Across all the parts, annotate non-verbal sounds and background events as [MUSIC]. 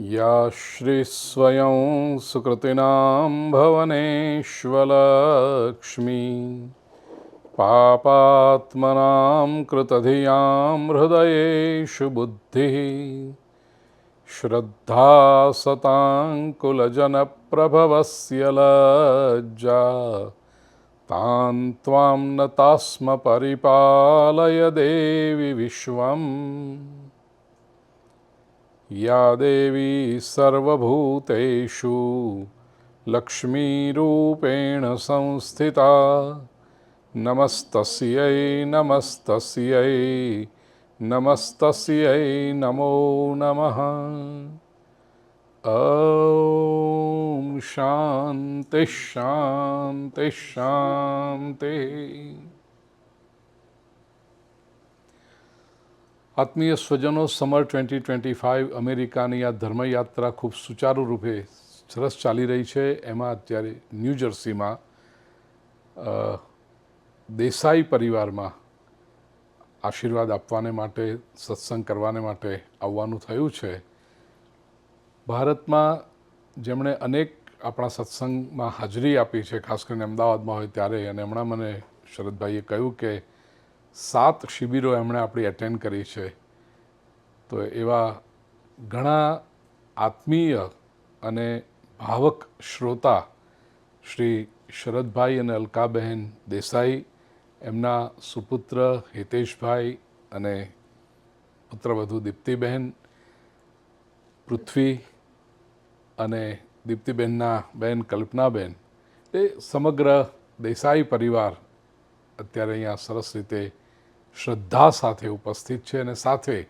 या श्रीस्वयं सुकृतिनां भवनेष्वलक्ष्मी पापात्मनां कृतधियां हृदयेषु बुद्धिः श्रद्धा सताङ्कुलजनप्रभवस्य लज्जा तां त्वां न तास्म परिपालय देवि विश्वम् या देवी सर्वभूतेषु लक्ष्मीरूपेण संस्थिता नमस्तस्यै नमस्तस्यै नमस्तस्यै नमो नमः ॐ शान्ति शान्ति शान्तिः આત્મીય સ્વજનો સમર ટ્વેન્ટી ટ્વેન્ટી ફાઇવ અમેરિકાની આ ધર્મયાત્રા ખૂબ સુચારુ રૂપે સરસ ચાલી રહી છે. એમાં અત્યારે ન્યૂ જર્સીમાં દેસાઈ પરિવારમાં આશીર્વાદ આપવાને માટે, સત્સંગ કરવાને માટે આવવાનું થયું છે. ભારતમાં જેમણે અનેક આપણા સત્સંગમાં હાજરી આપી છે, ખાસ કરીને અમદાવાદમાં હોય ત્યારે, અને હમણાં મને શરદભાઈએ કહ્યું કે સાત શિબિરો એમણે આપણી એટેન્ડ કરી છે. તો એવા ઘણા આત્મીય અને ભાવક શ્રોતા શ્રી શરદભાઈ અને અલકાબહેન દેસાઈ, એમના સુપુત્ર હિતેશભાઈ અને પુત્રવધુ દીપ્તિબહેન, પૃથ્વી અને દીપ્તિબહેનના બહેન કલ્પનાબેન, એ સમગ્ર દેસાઈ પરિવાર અત્યારે અહીંયા સરસ રીતે શ્રદ્ધા સાથે ઉપસ્થિત છે અને સાથે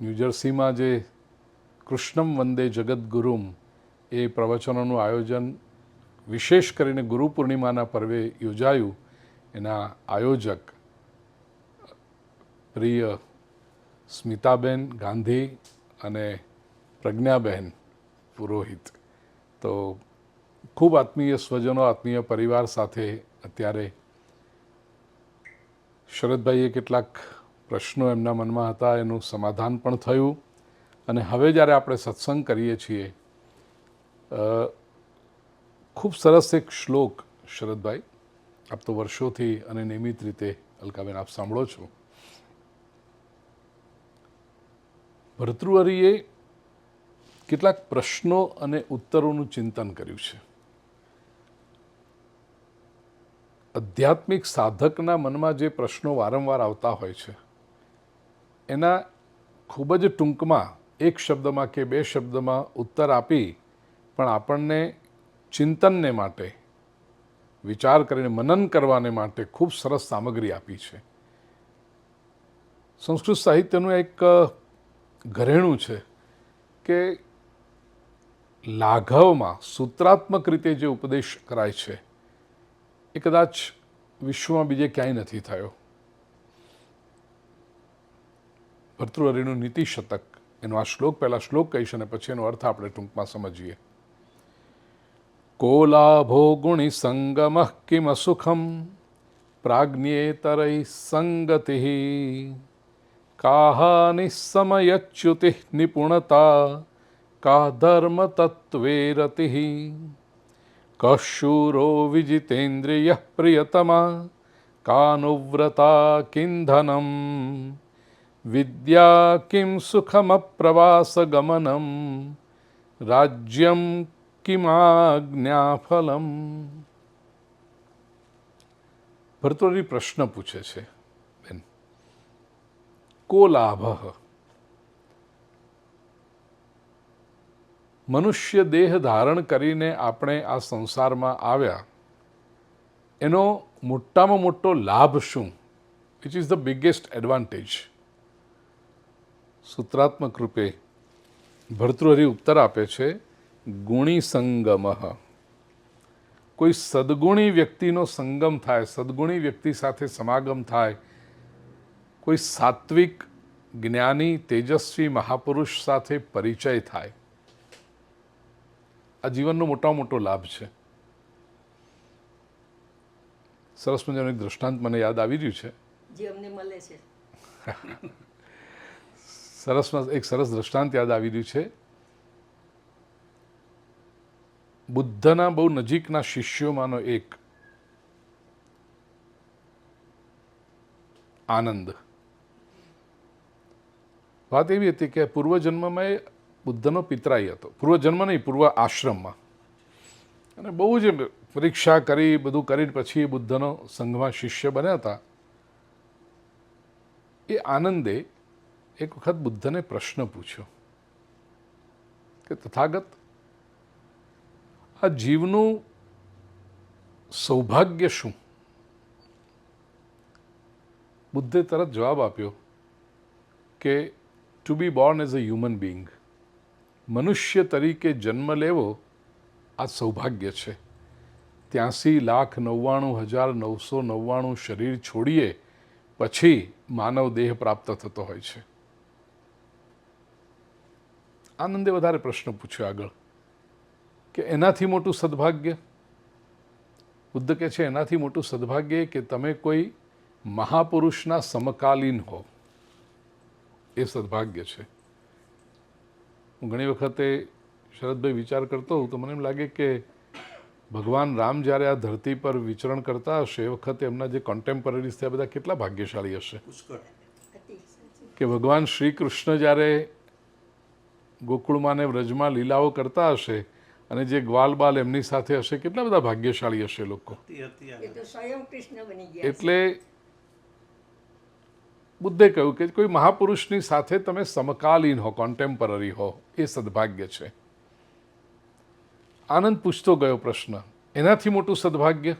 ન્યૂજર્સીમાં જે કૃષ્ણમ વંદે જગદગુરુમ એ પ્રવચનોનું આયોજન વિશેષ કરીને ગુરુ પૂર્ણિમાના પર્વે યોજાયું. એના આયોજક પ્રિય સ્મિતાબેન ગાંધી અને પ્રજ્ઞાબહેન પુરોહિત. તો ખૂબ આત્મીય સ્વજનો, આત્મીય પરિવાર સાથે અત્યારે શરદભાઈએ કેટલાક પ્રશ્નો એમના મનમાં હતા, એનું સમાધાન પણ થયું. અને હવે જ્યારે આપણે સત્સંગ કરીએ છીએ ખૂબ સરસ એક શ્લોક શરદભાઈ, આપ તો વર્ષોથી અને નિયમિત રીતે અલકાબેન આપ સાંભળો છો. ભર્તૃહરિએ કેટલાક પ્રશ્નો અને ઉત્તરોનું ચિંતન કર્યું છે. આધ્યાત્મિક સાધકના મનમાં જે પ્રશ્નો વારંવાર આવતા હોય છે, એના ખૂબ જ ટૂંકમાં એક શબ્દમાં કે બે શબ્દમાં ઉત્તર આપી પણ આપણને ચિંતનને માટે, વિચાર કરીને મનન કરવાને માટે ખૂબ સરસ સામગ્રી આપી છે. સંસ્કૃત સાહિત્યનું એક ઘરેણું છે કે લાઘવમાં સૂત્રાત્મક રીતે જે ઉપદેશ કરાય છે એ કદાચ વિશ્વમાં બીજે ક્યાંય નથી થયો. ભર્તૃહરિનું નીતિ શતક, એનો આ શ્લોક પહેલા શ્લોક કહીશ અને પછી એનો અર્થ આપણે ટૂંકમાં સમજીએ. કોલાભો ગુણી સંગમ કિમ સુખમ પ્રાજ્ઞેતરૈ સંગતિ કાહાનિ સમયચ્યુતિ નિપુણતા, કા ધર્મ તત્વે રતિ. કશૂરો વિજિતેન્દ્રિય પ્રિયતમા કાનુવ્રતા કિંધનમ વિદ્યા કિમ સુખમપ્રવાસગમનમ રાજ્યમ કિમાજ્ઞાફલમ ભરતોરી પ્રશ્ન પૂછે છે બેન કો લાભ મનુષ્ય દેહ ધારણ કરીને આપણે આ સંસારમાં આવ્યા, એનો મોટામાં મોટો લાભ શું? Which is the biggest advantage સૂત્રાત્મક રૂપે ભર્તૃહરિ ઉત્તર આપે છે ગુણી સંગમ કોઈ સદગુણી વ્યક્તિનો સંગમ થાય, સદગુણી વ્યક્તિ સાથે સમાગમ થાય, કોઈ સાત્વિક જ્ઞાની, તેજસ્વી મહાપુરુષ સાથે પરિચય થાય આ જીવનનો મોટામાં મોટો લાભ છે. સરસ મજાનું એક દૃષ્ટાંત મને યાદ આવી રહ્યું છે. જે અમને મળે છે. સરસમાં એક સરસ દ્રષ્ટાંત યાદ આવી રહ્યું છે. બુદ્ધના બહુ નજીકના શિષ્યોમાંનો એક આનંદ. વાત એવી હતી કે પૂર્વજન્મમાં બુદ્ધનો પિતરાઈ હતો. પૂર્વજન્મ નહીં, પૂર્વ આશ્રમમાં. અને બહુ જ પરીક્ષા કરી, બધું કરીને પછી બુદ્ધનો સંઘમાં શિષ્ય બન્યા હતા. એ આનંદે એક વખત બુદ્ધને પ્રશ્ન પૂછ્યો કે, તથાગત, આ જીવનું સૌભાગ્ય શું? બુદ્ધે તરત જવાબ આપ્યો કે to be born as a human being મનુષ્ય તરીકે જન્મ લેવો આ સૌભાગ્ય છે. ત્યાંસી લાખ નવ્વાણું હજાર નવસો નવ્વાણું શરીર છોડીએ પછી માનવ દેહ પ્રાપ્ત થતો હોય છે. આનંદે વધારે પ્રશ્ન પૂછ્યો આગળ. કે એનાથી મોટું સદભાગ્ય? બુદ્ધ કહે છે, એનાથી મોટું સદભાગ્ય કે તમે કોઈ મહાપુરુષના સમકાલીન હો. એ સદભાગ્ય છે. હું ઘણી વખતે શરદભાઈ વિચાર કરતો હોઉં તો મને એમ લાગે કે ભગવાન રામ જ્યારે આ ધરતી પર વિચરણ કરતા હશે એ વખતે એમના જે કોન્ટેમ્પરરીઝ થયા બધા કેટલા ભાગ્યશાળી હશે? કે ભગવાન શ્રી કૃષ્ણ જ્યારે ગોકુળમાં ને વ્રજમાં લીલાઓ કરતા હશે અને જે ગ્વાલ બાલ એમની સાથે હશે કેટલા બધા ભાગ્યશાળી હશે લોકો? હતી હતી એ તો સ્વયં કૃષ્ણ બની ગયા એટલે બુદ્ધે કહ્યું કે કોઈ મહાપુરુષની સાથે તમે સમકાલીન હો કોન્ટેમ્પરરી હો, એ સદભાગ્ય છે. આનંદ પૂછતો ગયો પ્રશ્ન, એનાથી મોટું સદભાગ્ય?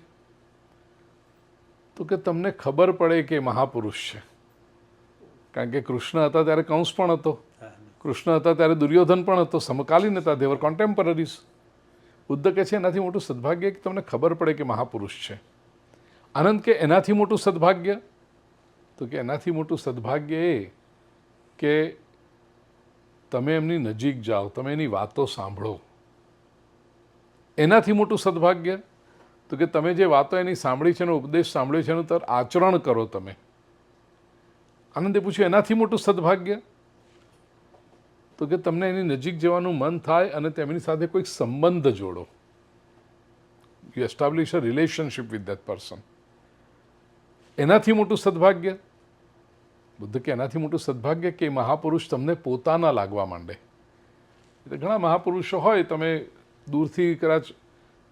તો કે, તમને ખબર પડે કે મહાપુરુષ છે. કારણ કે કૃષ્ણ હતા ત્યારે કંસ પણ હતો. કૃષ્ણ હતા ત્યારે દુર્યોધન પણ હતો. સમકાલીન હતા દેવર કોન્ટેમ્પરરીઝ બુદ્ધ કહે છે, એનાથી મોટું સદભાગ્ય કે તમને ખબર પડે કે મહાપુરુષ છે. આનંદ કે, એનાથી મોટું સદભાગ્ય? તો કે એનાથી મોટું સદભાગ્ય એ કે તમે એમની નજીક જાઓ, તમે એની વાતો સાંભળો. એનાથી મોટું સદભાગ્ય? તો કે તમે જે વાતો એની સાંભળી છે એનો ઉપદેશ સાંભળ્યો છે એનું તર આચરણ કરો તમે. આનંદે પૂછ્યું, એનાથી મોટું સદભાગ્ય? તો કે તમને એની નજીક જવાનું મન થાય અને તેમની સાથે કોઈક સંબંધ જોડો. You establish a relationship with that person એનાથી મોટું સદભાગ્ય? બુદ્ધ કે એનાથી મોટું સદભાગ્ય કે મહાપુરુષ તમને પોતાના લાગવા માંડે? એટલે ઘણા મહાપુરુષો હોય, તમે દૂરથી કદાચ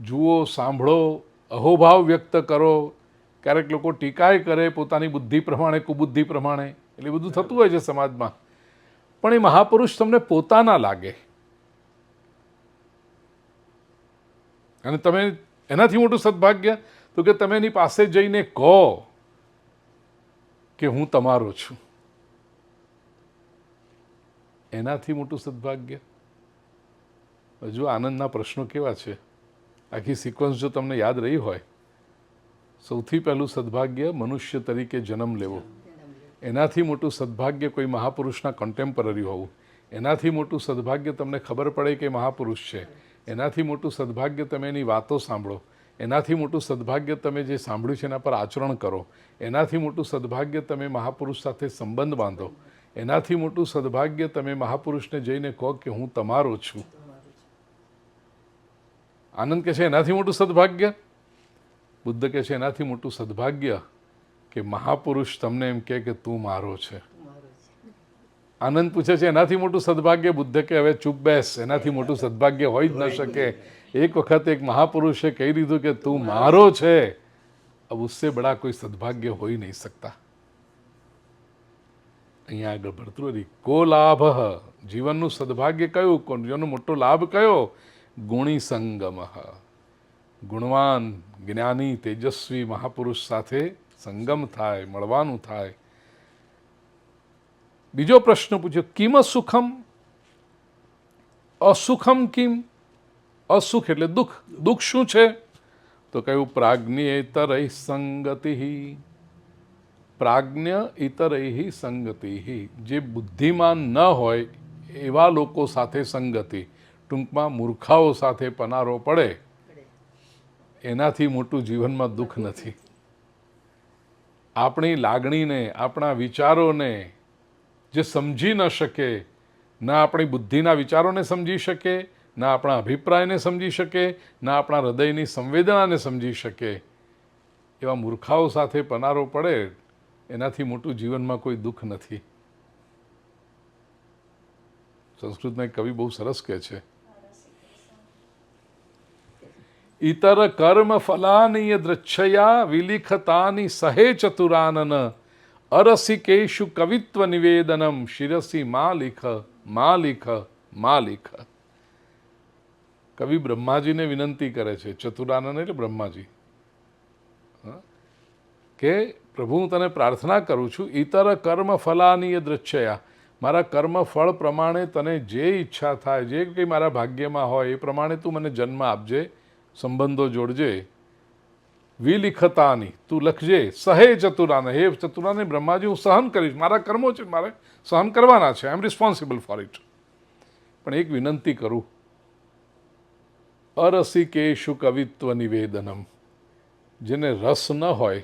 જુઓ, સાંભળો, અહોભાવ વ્યક્ત કરો, ક્યારેક લોકો ટીકાય કરે પોતાની બુદ્ધિ પ્રમાણે, કુબુદ્ધિ પ્રમાણે, એટલે બધું થતું હોય છે સમાજમાં. પણ એ મહાપુરુષ તમને પોતાના લાગે. અને તમે એનાથી મોટું સદભાગ્ય, તો કે તમે એની પાસે જઈને કહો. કે હું તમારો છું. એનાથી મોટું સદભાગ્ય? હજુ આનંદના પ્રશ્નો કેવા છે? આખી સિક્વન્સ જો તમને યાદ રહી હોય, સૌથી પહેલું સદભાગ્ય મનુષ્ય તરીકે જન્મ લેવો. એનાથી મોટું સદભાગ્ય કોઈ મહાપુરુષના કન્ટેમ્પરરી હોવું. એનાથી મોટું સદભાગ્ય તમને ખબર પડે કે મહાપુરુષ છે. એનાથી મોટું સદભાગ્ય તમે એની વાતો સાંભળો. એનાથી મોટું સદભાગ્ય તમે જે સાંભળ્યું છે એના પર આચરણ કરો. એનાથી મોટું સદભાગ્ય તમે મહાપુરુષ સાથે સંબંધ બાંધો. એનાથી મોટું સદભાગ્ય તમે મહાપુરુષને જઈને કહો કે હું તમારો છું. આનંદ કહે છે એનાથી મોટું સદભાગ્ય? બુદ્ધ કહે છે એનાથી મોટું સદભાગ્ય કે મહાપુરુષ તમને એમ કહે કે તું મારો છે. આનંદ પૂછે છે એનાથી મોટું સદભાગ્ય? બુદ્ધ કે હવે ચૂપ બેસ. એનાથી મોટું સદભાગ્ય હોઈ જ ન શકે. એક વખત એક મહાપુરુષે કહી દીધું કે તું મારો છે. અબ બડા કોઈ સદભાગ્ય હોઈ નહીં શકતા. અહીંયા આગળ ભરતૃહરી, કો લાભ? જીવનનું સદભાગ્ય કયું? જેનો મોટો લાભ કયો? ગુણી સંગમ. ગુણવાન, જ્ઞાની, તેજસ્વી મહાપુરુષ સાથે સંગમ થાય, મળવાનું થાય. બીજો પ્રશ્ન પૂછ્યો, કિમ સુખમ? અસુખમ કિમ? અસુખ એટલે દુઃખ. દુઃખ શું છે? તો કહ્યું પ્રાજ્ઞ પ્રાજ્ઞેતર સંગતિ પ્રાજ્ઞ ઇતરૈ સંગતિ જે બુદ્ધિમાન ન હોય, એવા લોકો સાથે સંગતિ. ટૂંકમાં મૂર્ખાઓ સાથે પનારો પડે. એનાથી મોટું જીવનમાં દુઃખ નથી. આપણી લાગણીને, આપણા વિચારોને જે સમજી ન શકે, ના આપણી બુદ્ધિના વિચારોને સમજી શકે ના આપણા અભિપ્રાયને સમજી શકે, ના આપણા હૃદયની સંવેદનાને સમજી શકે. એવા મૂર્ખાઓ સાથે પનારો પડે, એનાથી મોટું જીવનમાં કોઈ દુઃખ નથી. સંસ્કૃતમાં એક કવિ બહુ સરસ કહે છે. ઇતર કર્મ ફલાનીય દ્રચ્છયા વિલિખતાની સહે ચતુરાનન અરસિકેશુ કવિત્વ નિવેદનમ શિરસી મા લિખ મા લિખ મા લિખ કવિ બ્રહ્માજીને વિનંતી કરે છે ચતુરાનંદ એટલે બ્રહ્માજી? કે પ્રભુ, હું તને પ્રાર્થના કરું છું ઇતર કર્મ ફલાનીય દ્રશ્યયા મારા કર્મ ફળ પ્રમાણે તને જે ઈચ્છા થાય, જે કંઈ મારા ભાગ્યમાં હોય, એ પ્રમાણે તું મને જન્મ આપજે, સંબંધો જોડજે. વિલિખતાની, તું લખજે, સહે ચતુરાને હે ચતુરાને બ્રહ્માજી, હું સહન કરીશ. મારા કર્મો છે, મારે સહન કરવાના છે. I am responsible for it પણ એક વિનંતી કરું અરસિકેશુ કવિત્વ નિવેદનમ. જેને રસ ન હોય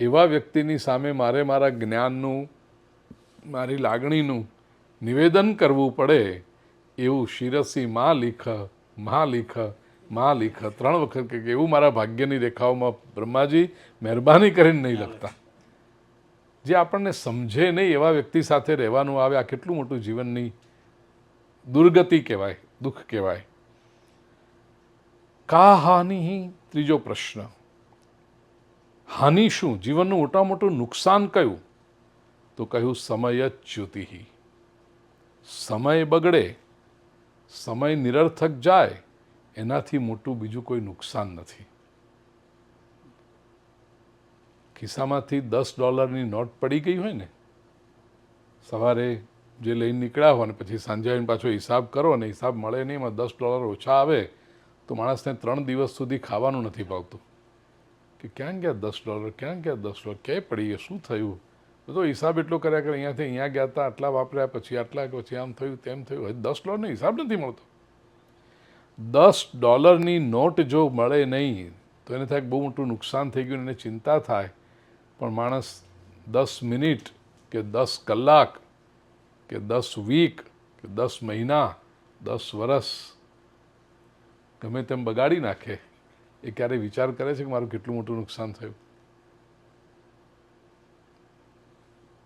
એવા વ્યક્તિની સામે મારે મારા જ્ઞાનનું, મારી લાગણીનું નિવેદન કરવું પડે એવું શિરસી મા લીખ, માં લીખમાં લીખ, ત્રણ વખત કે એવું મારા ભાગ્યની રેખાઓમાં બ્રહ્માજી મહેરબાની કરીને નહીં લખતા. જે આપણને સમજે નહીં એવા વ્યક્તિ સાથે રહેવાનું આવે, આ કેટલું મોટું જીવનની દુર્ગતિ કહેવાય, દુઃખ કહેવાય. કા હાનિ? ત્રીજો પ્રશ્ન. હાનિ શું? જીવનનું મોટા મોટું નુકસાન કયું? તો કહ્યું, સમય જ ચ્યુતિ સમય બગડે, સમય નિરર્થક જાય, એનાથી મોટું બીજું કોઈ નુકસાન નથી. ખિસ્સામાંથી દસ ડોલરની નોટ પડી ગઈ હોય ને? સવારે જે લઈને નીકળ્યા હોય ને, પછી સાંજે આવીને પાછો હિસાબ કરો ને, હિસાબ મળે નહીં, એમાં દસ ડોલર ઓછા આવે તો માણસને ત્રણ દિવસ સુધી ખાવાનું નથી ભાવતું. કે ક્યાં ગયા દસ ડોલર ક્યાં ગયા દસ ડોલર ક્યાંય પડી ગયા, શું થયું? બધો હિસાબ એટલો કર્યા કરે, અહીંયાથી અહીંયા ગયા હતા, આટલા વાપર્યા, પછી આટલા, પછી આમ થયું, તેમ થયું. હજી દસ ડોલરનો હિસાબ નથી મળતો. દસ ડોલરની નોટ જો મળે નહીં, તો એને થાય કે બહુ મોટું નુકસાન થઈ ગયું અને એને ચિંતા થાય. પણ માણસ દસ મિનિટ કે દસ કલાક કે દસ વીક કે દસ મહિના, દસ વર્ષ ગમે તેમ બગાડી નાખે, એ ક્યારે વિચાર કરે છે કે મારું કેટલું મોટું નુકસાન થયું?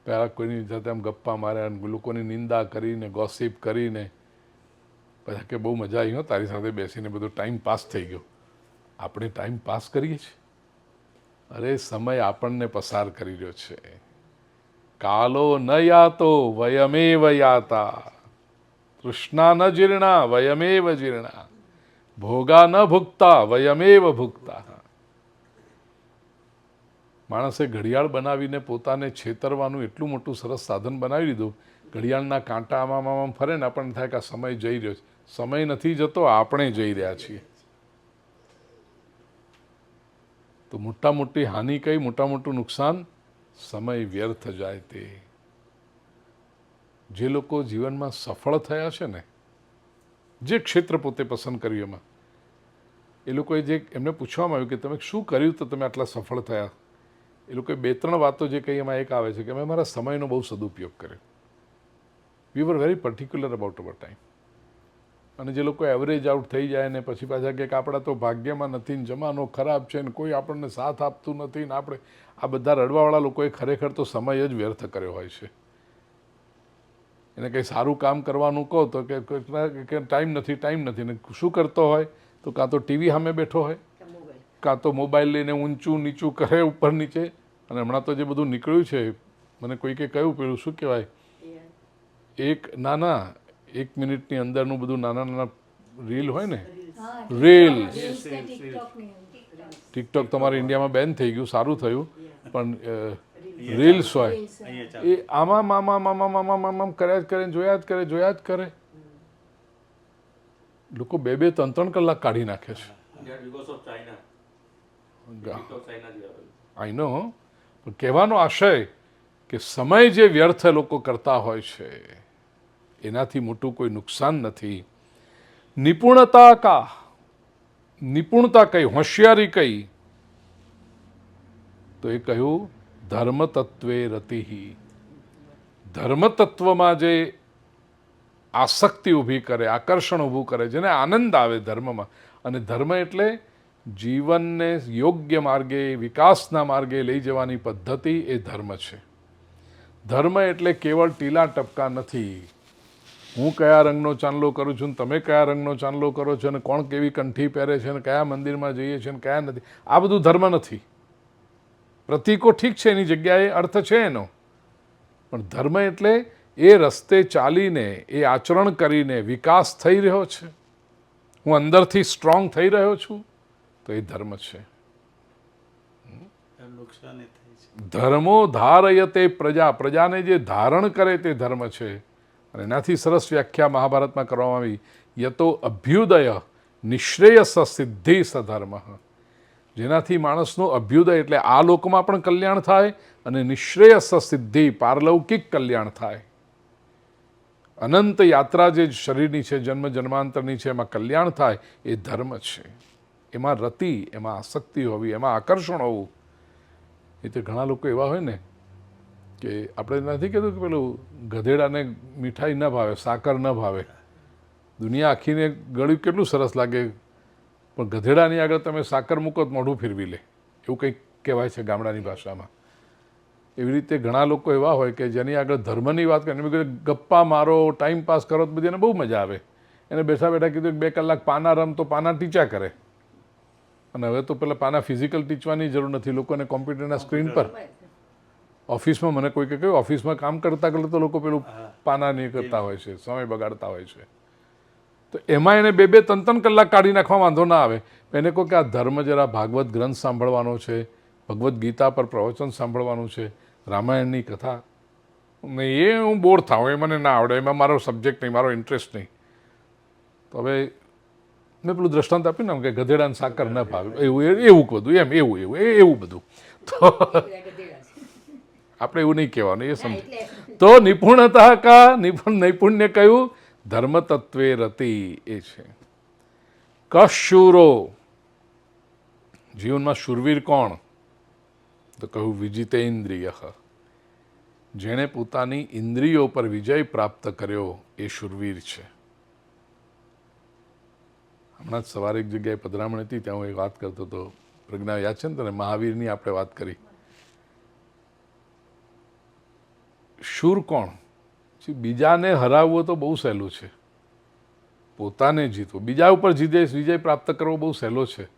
પહેલાં કોઈની સાથે આમ ગપ્પા માર્યા લોકોની નિંદા કરીને ગોસિપ કરીને, પછી કે બહુ મજા આવી, હો, તારી સાથે બેસીને બધો ટાઈમ પાસ થઈ ગયો. આપણે ટાઈમ પાસ કરીએ છીએ. અરે, સમય આપણને પસાર કરી રહ્યો છે. કાલો ન યાતો, વયમેવ યાતા. તૃષ્ણા ન જીર્ણા, વયમેવ જીર્ણા. ભોગા ન ભૂગતા, વયમેવ ભૂગતા. માણસે ઘડિયાળ બનાવીને પોતાને છેતરવાનું એટલું મોટું સરસ સાધન બનાવી દીધું, ઘડિયાળના કાંટા આમ આમ ફરે ને આપણને થાય કે આ સમય જઈ રહ્યો છે. સમય નથી જતો, આપણે જઈ રહ્યા છીએ. તો મોટા મોટી હાનિ કઈ, મોટા મોટું નુકસાન? સમય વ્યર્થ જાય તે. જે લોકો જીવનમાં સફળ થયા છે ને જે ક્ષેત્ર પોતે પસંદ કર્યું એમાં. એ લોકોએ જે એમને પૂછવામાં આવ્યું કે તમે શું કર્યું તો તમે આટલા સફળ થયા? એ લોકોએ બે ત્રણ વાતો જે કહી એમાં એક આવે છે કે અમે મારા સમયનો બહુ સદુપયોગ કર્યો. We were very particular about our time અને જે લોકો એવરેજ આઉટ થઈ જાય ને પછી પાછા કે આપણા તો ભાગ્યમાં નથી ને જમાનો ખરાબ છે ને કોઈ આપણને સાથ આપતું નથી ને આપણે આ બધા રડવાવાળા લોકોએ ખરેખર તો સમય જ વ્યર્થ કર્યો હોય છે. એને કંઈ સારું કામ કરવાનું કહો તો કે કે ટાઈમ નથી ટાઈમ નથી. ને શું કરતો હોય? તો કાં તો ટીવી સામે બેઠો હોય કાં તો મોબાઈલ લઈને ઊંચું નીચું કરે ઉપર નીચે. અને હમણાં તો જે બધું નીકળ્યું છે મને કોઈકે કહ્યું પેલું શું કહેવાય? એક નાના એક મિનિટની અંદરનું બધું નાના નાના રીલ હોય ને? રીલ ટિકટોક તમારે ઇન્ડિયામાં બેન થઈ ગયું સારું થયું. પણ રીલ્સ હોય. એ આમાં મામા મામા મામા મામા કર્યા જ કરે જોયા જ કરે જોયા જ કરે. લોકો બે બે ત્રણ ત્રણ કલાક કાઢી નાખે છે. આઈ નો પણ કહેવાનો આશય કે સમય જે વ્યર્થ લોકો કરતા હોય છે એનાથી મોટું કોઈ નુકસાન નથી. નિપુણતા કા? નિપુણતા કઈ હોશિયારી કઈ? તો એ કહ્યું ધર્મ તત્વે રતિ. ધર્મતત્વમાં જે આસક્તિ ઊભી કરે, આકર્ષણ ઊભું કરે, જેને આનંદ આવે ધર્મમાં. અને ધર્મ એટલે જીવનને યોગ્ય માર્ગે, વિકાસના માર્ગે લઈ જવાની પદ્ધતિ એ ધર્મ છે. ધર્મ એટલે કેવળ ટીલા ટપકા નથી. હું કયા રંગનો ચાંદલો કરું છું તમે કયા રંગનો ચાંદલો કરો છો અને કોણ કેવી કંઠી પહેરે છે અને કયા મંદિરમાં જઈએ છીએ અને કયા નથી આ બધું ધર્મ નથી. પ્રતીકો ઠીક છે એની જગ્યાએ અર્થ છે એનો. પણ ધર્મ એટલે એ રસ્તે ચાલીને એ આચરણ કરીને વિકાસ થઈ રહ્યો છે. હું અંદરથી સ્ટ્રોંગ થઈ રહ્યો છું તો એ ધર્મ છે. ધર્મો ધારય તે ધારયતે પ્રજા પ્રજાને જે ધારણ કરે તે ધર્મ છે. અને એનાથી સરસ વ્યાખ્યા મહાભારતમાં કરવામાં આવી યતો અભ્યુદય નિશ્રેયસ સિદ્ધિ સધર્મ જેનાથી માણસનો અભ્યુદય એટલે આ લોકમાં પણ કલ્યાણ થાય અને નિશ્રેયસ સિદ્ધિ, પારલૌકિક કલ્યાણ થાય. અનંત યાત્રા જે શરીરની છે, જન્મ જન્માંતરની છે, એમાં કલ્યાણ થાય, એ ધર્મ છે. એમાં રતિ, એમાં આસક્તિ હોવી, એમાં આકર્ષણ હોવું. એ તો ઘણા લોકો એવા હોય ને કે આપણે નથી કહેતું કે પેલું ગધેડાને મીઠાઈ ન ભાવે, સાકર ન ભાવે. દુનિયા આખીને ગળ્યું કેટલું સરસ લાગે પણ ગધેડાની આગળ તમે સાકર મૂકો તો મોઢું ફેરવી લે. એવું કંઈક કહેવાય છે ગામડાની ભાષામાં. એવી રીતે ઘણા લોકો એવા હોય કે જેની આગળ ધર્મની વાત કરે એમ ગપ્પા મારો ટાઈમ પાસ કરો તો બધી એને બહુ મજા આવે. એને બેઠા બેઠા કીધું કે બે કલાક પાના રમ તો પાના ટીચા કરે. અને હવે તો પેલા પાના ફિઝિકલ ટીચવાની જરૂર નથી. લોકોને કોમ્પ્યુટરના સ્ક્રીન પર. ઓફિસમાં મને કોઈ કહે ઓફિસમાં કામ કરતા કરતા તો લોકો પેલું પાના નહીં કરતા હોય છે સમય બગાડતા હોય છે. તો એમાં એને બે બે ત્રણ ત્રણ કલાક કાઢી નાખવા વાંધો ના આવે. એને કહો કે આ ધર્મ જરા ભાગવત ગ્રંથ સાંભળવાનો છે ભગવદ્ ગીતા પર પ્રવચન સાંભળવાનું છે રામાયણની કથા. ને એ હું બોર થાઉં એ મને ના આવડે એમાં મારો સબ્જેક્ટ નહીં મારો ઇન્ટરેસ્ટ નહીં. તો હવે મેં પેલું દ્રષ્ટાંત આપ્યું ને કે ગધેડાને સાકર ન ભાવે. એવું એવું બધું એમ એવું એવું એ એવું બધું. તો આપણે એવું નહીં કહેવાનું એ સમજ. તો નિપુણતા કા નિપુણ નૈપુણ્ય કયું? ધર્મ તત્વે રતિ એ છે. કશૂરો, જીવનમાં શુરવીર કોણ? તો કહ્યું વિજિતેન્દ્રિય. જેણે પોતાની ઇન્દ્રિયો પર વિજય પ્રાપ્ત કર્યો, એ શુરવીર છે. હમણાં જ સવારે એક જગ્યાએ પધરામણ હતી, ત્યાં હું એક વાત કરતો હતો. પ્રજ્ઞા, યાદ છે ને તને? મહાવીરની આપણે વાત કરી. શૂર કોણ? બીજાને હરાવવું તો બહુ સહેલું છે. પોતાને જીતવો. બીજા ઉપર જીતે વિજય પ્રાપ્ત કરવો બહુ સહેલો છે.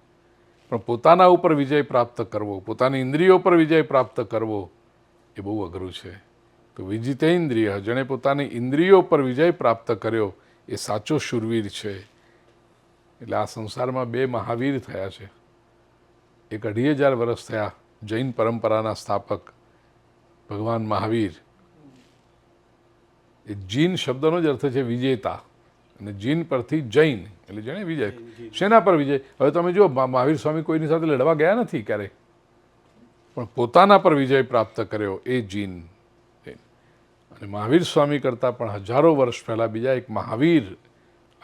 પણ પોતાના ઉપર વિજય પ્રાપ્ત કરવો, પોતાની ઇન્દ્રિયો પર વિજય પ્રાપ્ત કરવો એ બહુ અઘરું છે. તો વિજિતેન્દ્રિય જેણે પોતાની ઇન્દ્રિયો પર વિજય પ્રાપ્ત કર્યો એ સાચો શૂરવીર છે. એટલે આ સંસારમાં બે મહાવીર થયા છે. એક અઢી હજાર વર્ષ થયા જૈન પરંપરાના સ્થાપક ભગવાન મહાવીર એ જીન શબ્દનો જ અર્થ છે વિજેતા. અને જીન પરથી જૈન એટલે જેને વિજય શેના પર વિજય? હવે તમે જુઓ મહાવીર સ્વામી કોઈની સાથે લડવા ગયા નથી ક્યારે? પણ પોતાના પર વિજય પ્રાપ્ત કર્યો એ જીન. અને મહાવીર સ્વામી કરતાં પણ હજારો વર્ષ પહેલાં બીજા એક મહાવીર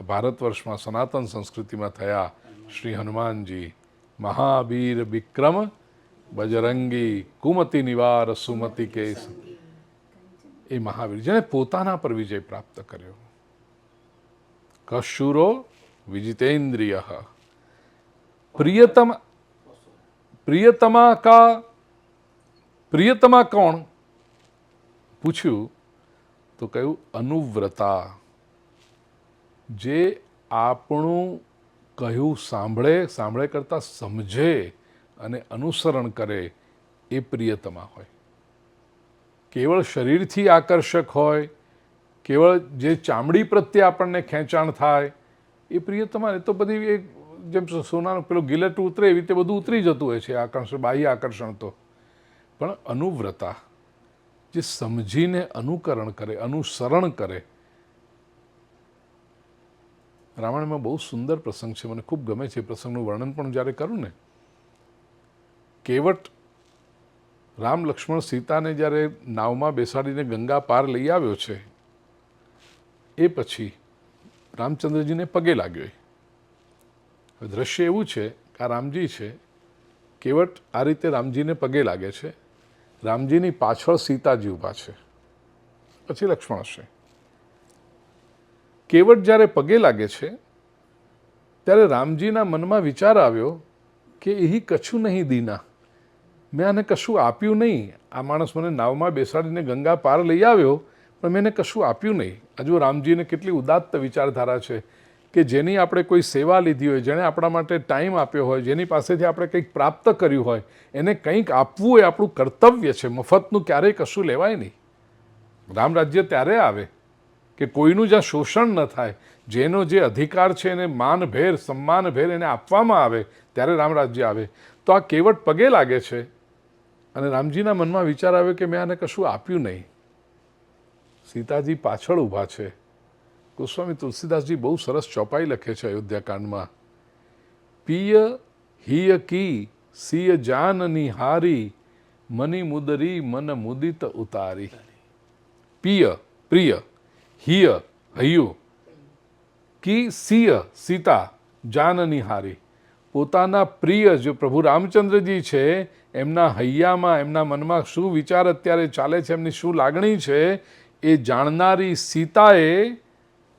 ભારત વર્ષમાં સનાતન સંસ્કૃતિમાં થયા શ્રી હનુમાનજી. મહાવીર વિક્રમ બજરંગી કુમતિ નિવાર સુમતિ કેસ એ મહાવીર જેને પોતાના પર વિજય પ્રાપ્ત કર્યો. કશુરો વિજિતેન્દ્રિય. પ્રિયતમ પ્રિયતમા કા પ્રિયતમા કોણ? પૂછ્યું તો કહ્યું, અનુવ્રતા. જે આપણું કહ્યું સાંભળે સાંભળે કરતાં સમજે અને અનુસરણ કરે એ પ્રિયતમા હોય. કેવળ શરીરથી આકર્ષક હોય, કેવળ જે ચામડી પ્રત્યે આપણને ખેંચાણ થાય, એ પ્રિયતમા, એ તો બધી એક જેમ સોનાનું પેલું ગિલેટ ઉતરે એવી રીતે બધું ઉતરી જતું હોય છે આકર્ષણ બાહ્ય આકર્ષણ તો. પણ અનુવ્રતા, જે સમજીને અનુકરણ કરે, અનુસરણ કરે, રામાયણમાં બહુ સુંદર પ્રસંગ છે, મને ખૂબ ગમે છે પ્રસંગનું વર્ણન પણ જ્યારે કરું ને, કેવટ રામ લક્ષ્મણ સીતાને જ્યારે નાવમાં બેસાડીને ગંગા પાર લઈ આવ્યો છે, એ પછી રામચંદ્રજીને પગે લાગ્યો. હવે દ્રશ્ય એવું છે કે આ રામજી છે, કેવટ આ રીતે રામજીને પગે લાગે છે. રામજીની પાછળ સીતાજી ઊભા છે. પછી લક્ષ્મણ હશે. કેવટ જ્યારે પગે લાગે છે, ત્યારે રામજીના મનમાં વિચાર આવ્યો કે એ કછું નહીં દીના. મેં આને કશું આપ્યું નહીં. આ માણસ મને નાવમાં બેસાડીને ગંગા પાર લઈ આવ્યો, પણ મેં એને કશું આપ્યું નહીં. હજુ રામજીને કેટલી ઉદાત્ત વિચારધારા છે કે જેની આપણે કોઈ સેવા લીધી હોય, જેણે આપણા માટે ટાઈમ આપ્યો હોય, જેની પાસેથી આપણે કંઈક પ્રાપ્ત કર્યું હોય, એને કંઈક આપવું એ આપણું કર્તવ્ય છે. મફતનું ક્યારેય કશું લેવાય નહીં. રામ રાજ્ય ત્યારે આવે કે કોઈનું જ્યાં શોષણ ન થાય, જેનો જે અધિકાર છે એને માનભેર, સન્માનભેર એને આપવામાં આવે, ત્યારે રામ રાજ્ય આવે. તો આ કેવટ પગે લાગે છે અને રામજીના મનમાં વિચાર આવ્યો કે મેં આને કશું આપ્યું નહીં. સીતાજી પાછળ ઊભા છે. ગોસ્વામી તુલસીદાસજી બહુ સરસ ચોપાઈ લખે છે અયોધ્યાકાંડમાં. પિય હિય કી સિય જાનની હારી મની મુદરી મન મુદિત ઉતારી. પિય, પ્રિય, હિય, હૈયું. કી સિય સીતા જાનની હારી પોતાના પ્રિય જો પ્રભુ રામચંદ્રજી છે એમના હૈયામાં, એમના મનમાં શું વિચાર અત્યારે ચાલે છે, એમની શું લાગણી છે, એ જાણનારી સીતાએ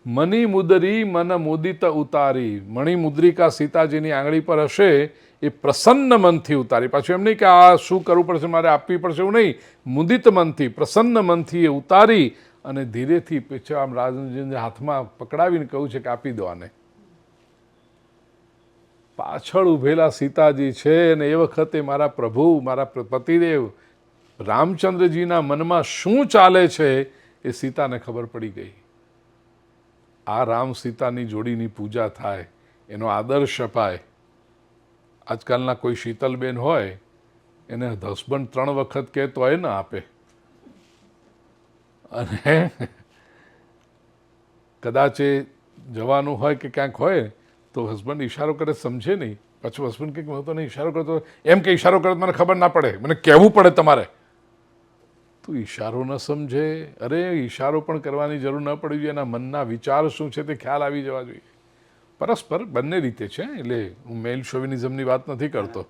મની મુદરી મન મુદિત ઉતારી. મણિમુદ્રિકા સીતાજીની આંગળી પર હશે, એ પ્રસન્ન મનથી ઉતારી. પાછું એમ નહીં કે આ શું કરવું પડશે, મારે આપવી પડશે એવું નહીં. મુદિત મનથી, પ્રસન્ન મનથી એ ઉતારી અને ધીરેથી પીછે આમ રાજનજીને હાથમાં પકડાવીને કહ્યું છે કે આપી દો આને. પાછળ ઊભેલા સીતાજી છે અને એ વખતે મારા પ્રભુ, મારા પતિદેવ રામચંદ્રજીના મનમાં શું ચાલે છે એ સીતાને ખબર પડી ગઈ. આ રામ સીતાની જોડીની પૂજા થાય, એનો આદર્શ અપાય. આજકાલના કોઈ શીતલબેન હોય, એને હસબન્ડ ત્રણ વખત કહે તો એ ના આપે. અને [LAUGHS] કદાચ એ જવાનું હોય કે ક્યાંક હોય તો હસબન્ડ ઈશારો કરે સમજે નહીં. પાછું હસબન્ડ કે હું તો નહીં ઈશારો કરતો. એમ કે ઇશારો કરે મને ખબર ના પડે. મને કહેવું પડે તમારે. તું ઇશારો ન સમજે. અરે ઇશારો પણ કરવાની જરૂર ન પડવી જોઈએ. એના મનના વિચાર શું છે તે ખ્યાલ આવી જવા જોઈએ. પરસ્પર બંને રીતે છે એટલે હું મેલ શોવિનિઝમની વાત નથી કરતો.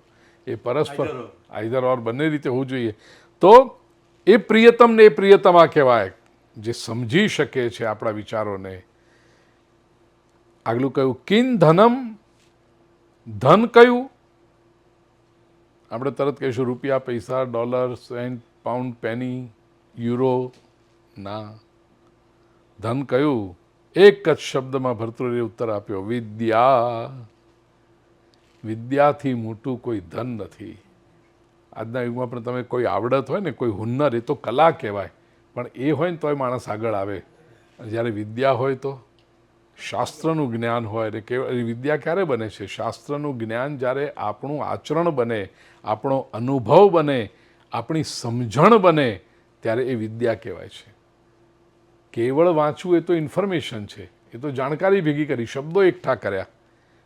એ પરસ્પર આઈધર ઓર બંને રીતે હોવું જોઈએ. તો એ પ્રિયતમ ને એ પ્રિયતમા કહેવાય. જે સમજી શકે છે આપણા વિચારોને. આગલું કહ્યું કિન ધનમ, ધન કયું? આપણે તરત કહીશું, રૂપિયા, પૈસા, dollar, cent, pound, penny, euro, ના. ધન કયું? એક જ શબ્દમાં ભરતૃએ ઉત્તર આપ્યો, વિદ્યા. વિદ્યાથી મોટું કોઈ ધન નથી. આજના યુગમાં પણ તમે કોઈ આવડત હોય ને, કોઈ હુન્નર, એ તો કલા કહેવાય. પણ એ હોય ને તોય માણસ આગળ આવે. જ્યારે વિદ્યા હોય તો શાસ્ત્રનું જ્ઞાન હોય એટલે કે વિદ્યા ક્યારે બને છે? શાસ્ત્રનું જ્ઞાન જ્યારે આપણું આચરણ બને, આપણો અનુભવ બને, આપણી સમજણ બને, ત્યારે એ વિદ્યા કહેવાય છે. કેવળ વાંચવું એ તો ઇન્ફોર્મેશન છે. એ તો જાણકારી ભેગી કરી, શબ્દો એકઠા કર્યા.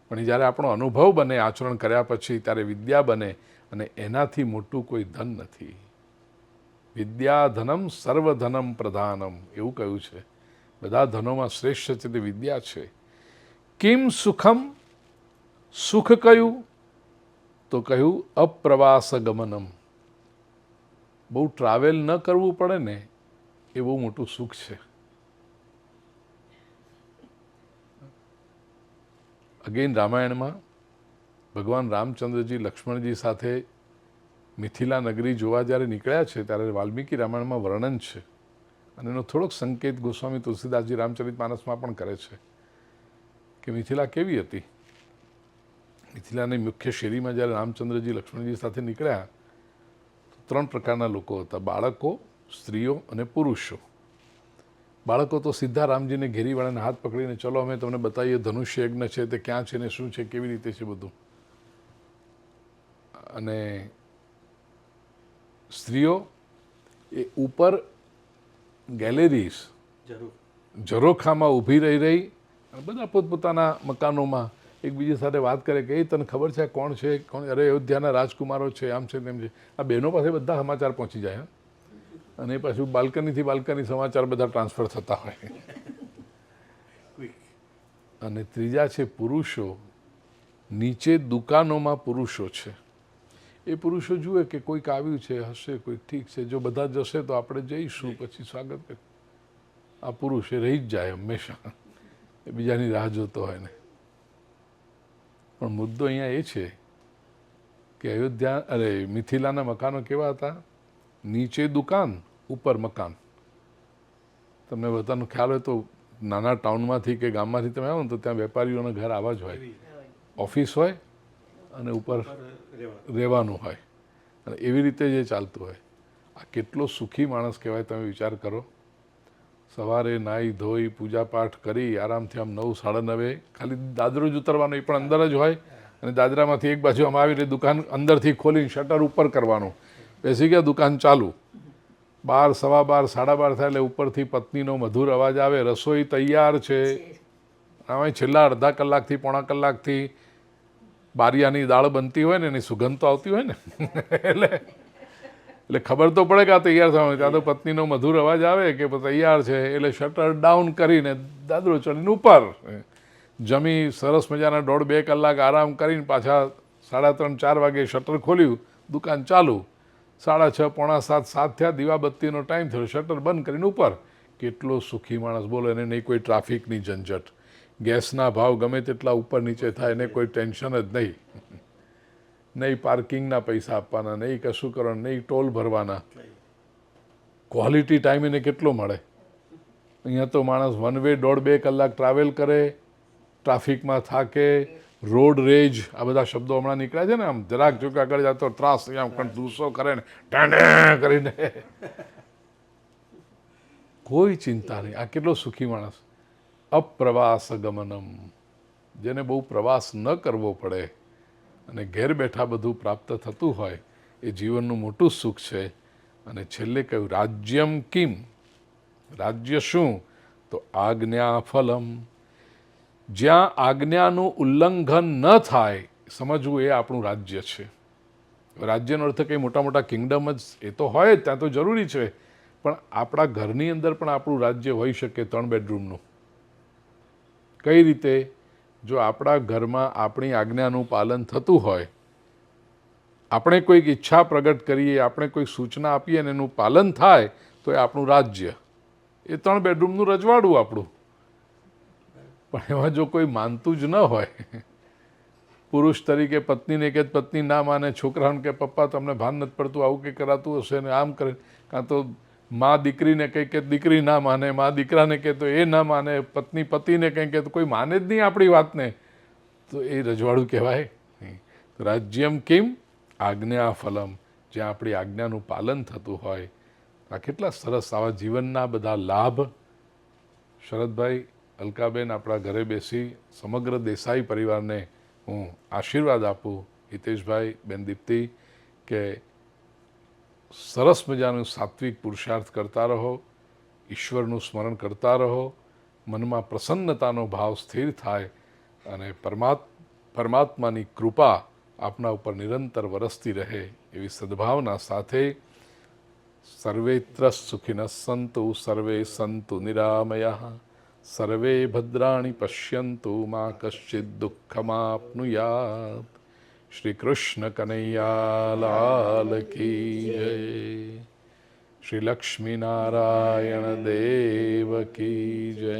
પણ જ્યારે આપણો અનુભવ બને, આચરણ કર્યા પછી ત્યારે વિદ્યા બને અને એનાથી મોટું કોઈ ધન નથી. વિદ્યાધનમ સર્વધનમ પ્રધાનમ એવું કહ્યું છે. બધા ધનોમાં શ્રેષ્ઠ છે તે વિદ્યા છે. કિમ સુખમ? સુખ કયું? તો કહ્યું, અપ્રવાસ ગમનમ. બહુ ટ્રાવેલ ન કરવું પડે ને, એ બહુ મોટું સુખ છે. અગેન રામાયણમાં ભગવાન રામચંદ્રજી, લક્ષ્મણજી સાથે મિથિલા નગરી જોવા જ્યારે નીકળ્યા છે, ત્યારે વાલ્મીકી રામાયણમાં વર્ણન છે. અને એનો થોડોક સંકેત ગોસ્વામી તુલસીદાસજી રામચરિત માનસમાં પણ કરે છે કે મિથિલા કેવી હતી? મિથિલાની મુખ્ય શેરીમાં જ્યારે રામચંદ્રજી, લક્ષ્મણજી સાથે નીકળ્યા, તો ત્રણ પ્રકારના લોકો હતા. બાળકો, સ્ત્રીઓ અને પુરુષો. બાળકો તો સીધા રામજીને ઘેરીવાળાને હાથ પકડીને, ચલો, અમે તમને બતાવીએ ધનુષ્ય યજ્ઞ છે તે ક્યાં છે ને શું છે, કેવી રીતે છે બધું? અને સ્ત્રીઓ એ ઉપર ગેલેરીઝ ઝરોખામાં ઊભી રહી રહી અને બધા પોતપોતાના મકાનોમાં એકબીજા સાથે વાત કરે કે એ તને ખબર છે કોણ છે? કોણ? અરે અયોધ્યાના રાજકુમારો છે આમ છે તેમ છે. આ બહેનો પાસે બધા સમાચાર પહોંચી જાય અને એ પાછું બાલ્કનીથી બાલ્કની સમાચાર બધા ટ્રાન્સફર થતા હોય. અને ત્રીજા છે પુરુષો. નીચે દુકાનોમાં પુરુષો છે. એ પુરુષો જુએ કે કોઈક આવ્યું છે હશે કોઈક ઠીક છે. જો બધા જશે તો આપણે જઈશું પછી સ્વાગત આ પુરુષ એ રહી જ જાય હંમેશા. એ બીજાની રાહ જોતો હોય ને. પણ મુદ્દો અહીંયા એ છે કે અયોધ્યા અરે મિથિલાના મકાનો કેવા હતા? નીચે દુકાન ઉપર મકાન. તમને બધાનો ખ્યાલ હોય તો નાના ટાઉનમાંથી કે ગામમાંથી તમે આવો ને તો ત્યાં વેપારીઓના ઘર આવા જ હોય. ઓફિસ હોય અને ઉપર રહેવાનું. હોય. અને એવી રીતે જે ચાલતું હોય. આ કેટલો સુખી માણસ કહેવાય તમે વિચાર કરો. સવારે નાહી ધોઈ પૂજાપાઠ કરી આરામથી આમ નવ સાડા નવે ખાલી દાદરો જ ઉતરવાનો એ પણ અંદર જ હોય. અને દાદરામાંથી એક બાજુ આમ આવીને દુકાન અંદરથી ખોલીને શટર ઉપર કરવાનું. બેસી ગયા દુકાન ચાલુ. બાર સવા બાર સાડા બાર થાય એટલે ઉપરથી પત્નીનો મધુર અવાજ આવે રસોઈ તૈયાર છે. આમાં છેલ્લા અડધા કલાકથી પોણા કલાકથી બારિયાની દાળ બનતી હોય ને, એની સુગંધ તો આવતી હોય ને. એટલે એટલે ખબર તો પડે કે આ તૈયાર થવાનું ત્યાં તો પત્નીનો મધુર અવાજ આવે કે તૈયાર છે, એટલે શટર ડાઉન કરીને દાદરો ચડીને ઉપર જમી સરસ મજાના દોઢ બે કલાક આરામ કરીને પાછા સાડા ત્રણ, ચાર વાગે શટર ખોલ્યું. દુકાન ચાલુ. સાડા છ, પોણા સાત સાત થયા. દીવાબત્તીનો ટાઈમ થયો. શટર બંધ કરીને ઉપર કેટલો સુખી માણસ. બોલો, એને નહીં કોઈ ટ્રાફિકની ઝંઝટ. ગેસના ભાવ ગમે તેટલા ઉપર નીચે થાય એને કોઈ ટેન્શન જ નહીં. નહીં પાર્કિંગના પૈસા આપવાના, નહીં કશું કરવાનું, નહીં ટોલ ભરવાના. ક્વોલિટી ટાઈમ એને કેટલો મળે? અહીંયા તો માણસ વન વે દોઢ બે કલાક ટ્રાવેલ કરે, ટ્રાફિકમાં થાકે, રોડ રેજ આ બધા શબ્દો હમણાં નીકળ્યા છે ને આમ, જરાક જોકે આગળ જતો ત્રાસ આમ કંઈ દૂસો કરે ને ટેણે કરીને. કોઈ ચિંતા નહીં. આ કેટલો સુખી માણસ. અપ્રવાસ ગમનમ જેને બહુ પ્રવાસ ન કરવો પડે અને ઘેર બેઠા બધું પ્રાપ્ત થતું હોય, એ જીવનનું મોટું સુખ છે. અને છેલ્લે કહ્યું, રાજ્યમ કિમ? રાજ્ય શું? તો આજ્ઞા ફલમ જ્યાં આજ્ઞાનું ઉલ્લંઘન ન થાય, સમજવું એ આપણું રાજ્ય છે. રાજ્યનો અર્થ કંઈ મોટા મોટા કિંગડમ જ, એ તો હોય ત્યાં તો જરૂરી છે. પણ આપણા ઘરની અંદર પણ આપણું રાજ્ય હોઈ શકે ત્રણ બેડરૂમનું કઈ રીતે જો આપણા ઘરમાં આપણી આજ્ઞાનું પાલન થતું હોય, આપણે કોઈક ઈચ્છા પ્રગટ કરીએ, આપણે કોઈ સૂચના આપીએ અને એનું પાલન થાય, તો એ આપણું રાજ્ય. એ ત્રણ બેડરૂમનું રજવાડું આપણું. પણ એમાં જો કોઈ માનતું જ ન હોય, પુરુષ તરીકે પત્નીને કે પત્ની ના માને, છોકરાને કે પપ્પા, તમને ભાન નથી પડતું, આવું કંઈ કરાતું હશે ને આમ કરે, કાં તો મા દીકરીને કંઈ કે દીકરી ના માને, મા દીકરાને કહે તો એ ના માને, પત્ની પતિને કંઈ કહે તો કોઈ માને જ નહીં આપણી વાતને. તો એ રજવાડું કહેવાય. રાજ્યમ કેમ? આજ્ઞા ફલમ. જ્યાં આપણી આજ્ઞાનું પાલન થતું હોય. આ કેટલા સરસ આવા જીવનના બધા લાભ. શરદભાઈ, અલકાબેન આપણા ઘરે બેસી સમગ્ર દેસાઈ પરિવારને હું આશીર્વાદ આપું. હિતેશભાઈ, બેન દીપ્તિ, કે સરસ મજાનું સાત્વિક પુરુષાર્થ કરતા રહો, ઈશ્વરનું સ્મરણ કરતા રહો, મનમાં પ્રસન્નતાનો ભાવ સ્થિર થાય અને પરમાત્, પરમાત્માની કૃપા આપના ઉપર નિરંતર વરસતી રહે એવી સદભાવના સાથે સર્વેત્ર સુખિન સંતુ, સર્વે સંતુ નિરામયા, સર્વે ભદ્રાણી પશ્યંતુ, મા કશ્ચિત દુઃખમાપ્નુયાત. શ્રી કૃષ્ણ કનૈયાલાલ કી જય શ્રી લક્ષ્મીનારાયણ દેવ કી જય